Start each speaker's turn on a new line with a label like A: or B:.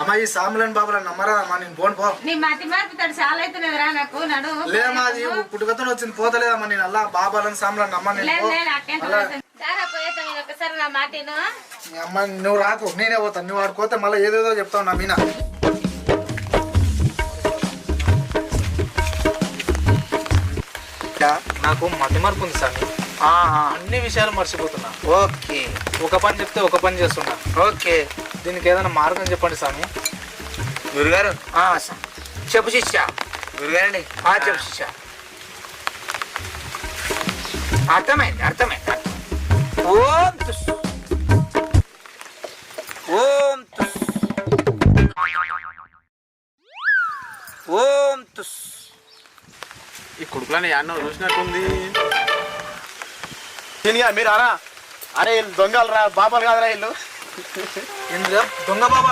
A: అమ్మ ఈ సాములని బాబులని నమ్మరా? అమ్మా నేను పోను పో.
B: నీ మతి మార్పుతాడు చాలా అవుతున్నదిరా నాకు నడు.
A: లేదమ్మా అది పుట్టుకతో వచ్చింది పోతలేదమ్మా నేను అలా బాబాలని సాములని నమ్మ
B: ఒకసారి నా
A: అమ్మ నువ్వు రాకు నేనే పోతాను నువ్వు ఆడుకోతే మళ్ళీ ఏదేదో చెప్తావు నా మీనా. నాకు మతి మార్పు ఉంది సార్ అన్ని విషయాలు మర్చిపోతున్నా.
C: ఓకే.
A: ఒక పని చెప్తే ఒక పని చేస్తున్నా.
C: ఓకే.
A: దీనికి ఏదైనా మార్గం చెప్పండి స్వామి.
C: గురుగారు? చెప్పు శిష్య. గురుగారండి. ఆ చెప్పు శిష్య. అర్థమైంది అర్థమైంది. ఓం తుస్. ఓం తుస్. ఓం తుస్.
D: ఈ కొడుకులని యాన్నో చూసినట్టుంది.
E: తినిగా మీరు అరా? అరే వీళ్ళు దొంగలు రా బాబాలు కాదురా వీళ్ళు.
A: ఇందులో దొంగ బాబా